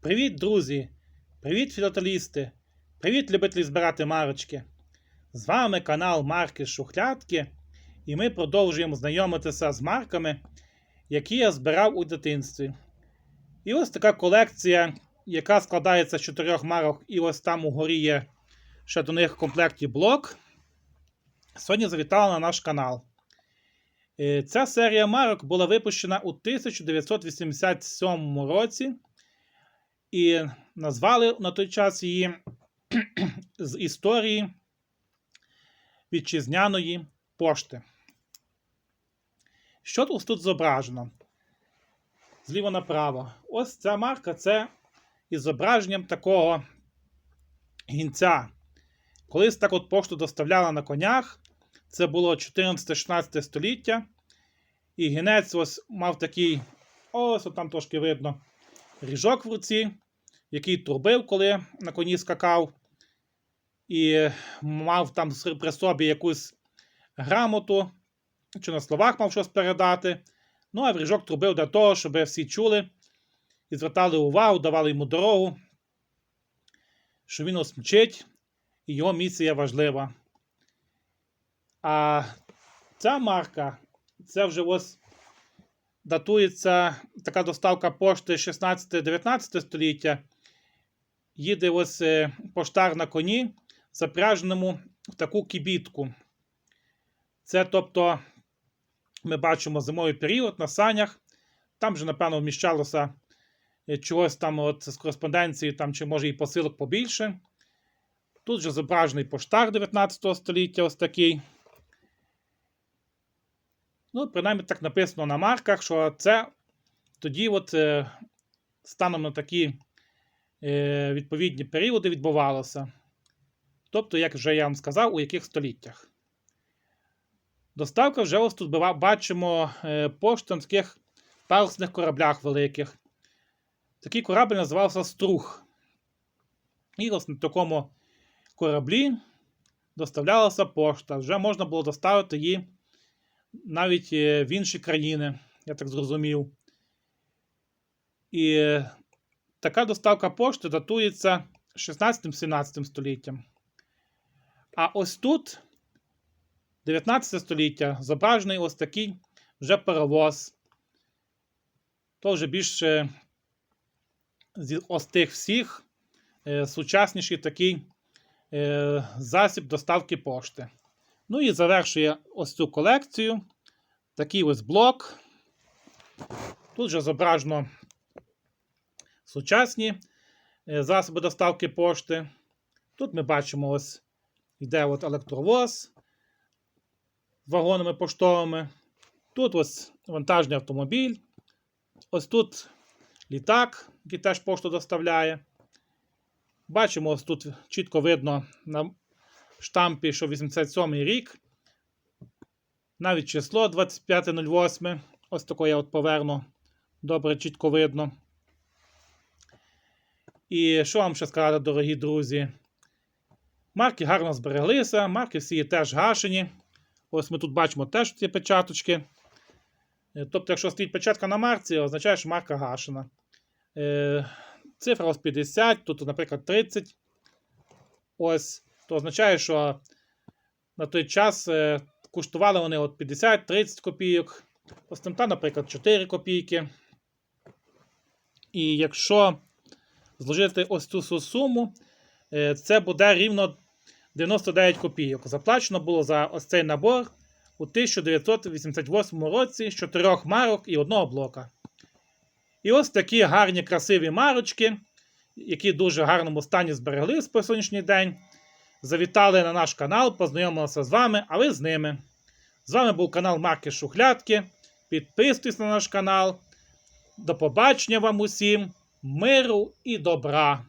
Привіт, друзі! Привіт, філателісти! Привіт, любителі збирати марочки! З вами канал Марки Шухлядки, і ми продовжуємо знайомитися з марками, які я збирав у дитинстві. І ось така колекція, яка складається з чотирьох марок, і ось там угорі є ще до них в комплекті блок. Сьогодні завітала на наш канал. Е, Ця серія марок була випущена у 1987 році. І назвали на той час її з історії вітчизняної пошти. Що тут тут зображено? Зліва направо. Ось ця марка це із зображенням такого гінця. Колись так от пошту доставляли на конях. Це було 14-16 століття. І гінець ось мав такий, ось там трошки видно ріжок в руці, який турбив, коли на коні скакав, і мав там при собі якусь грамоту, чи на словах мав щось передати. Ну, а ріжок трубив для того, щоб всі чули і звертали увагу, давали йому дорогу, що він ось мчить, і його місія важлива. А ця марка, це вже ось датується така доставка пошти 16-19 століття. Їде ось е, поштар на коні, запряженому в таку кібітку. Це тобто ми бачимо зимовий період на санях. Там же, напевно, вміщалося е, чогось там от з кореспонденції, там, чи може і посилок побільше. Тут же зображений поштар 19 століття, ось такий. Ну, принаймні так написано на марках, що це тоді, от, е, станом на такі е, відповідні періоди відбувалося. Тобто, як вже я вам сказав, у яких століттях. Доставка вже ось тут бачимо е, пошту на таких парусних кораблях великих. Такий корабль називався Струх. І ось на такому кораблі доставлялася пошта. Вже можна було доставити її навіть е, в інші країни, я так зрозумів. І е, така доставка пошти датується 16-17 століттям. А ось тут, 19 століття, зображений ось такий вже паровоз. То вже більше з ось тих всіх е, сучасніший такий засіб доставки пошти. Ну і завершує ось цю колекцію. Такий ось блок. Тут вже зображено сучасні е, засоби доставки пошти. Тут ми бачимо, ось йде от електровоз з вагонами поштовими. Тут ось вантажний автомобіль. Ось тут літак, який теж пошту доставляє. Бачимо, ось тут чітко видно на штампі, що 87 рік. Навіть число 25.08. Ось таке я от поверну. Добре, чітко видно. І що вам ще сказати, дорогі друзі? Марки гарно збереглися, марки всі теж гашені. Ось ми тут бачимо теж ці печаточки. Е, Тобто, якщо стоїть печатка на марці, означає, що марка гашена. Е, цифра ось 50, тут, наприклад, 30. Ось то означає, що на той час е, коштували вони от 50-30 копійок. Остемта, наприклад, 4 копійки. І якщо зложити ось цю суму, е, це буде рівно 99 копійок. Заплачено було за ось цей набор у 1988 році з 4 марок і одного блока. І ось такі гарні красиві марочки, які дуже гарному стані збереглись по сьогоднішній день завітали на наш канал, познайомилися з вами, а ви з ними. З вами був канал Марки Шухлядки. Підписуйтесь на наш канал. До побачення вам усім, миру і добра!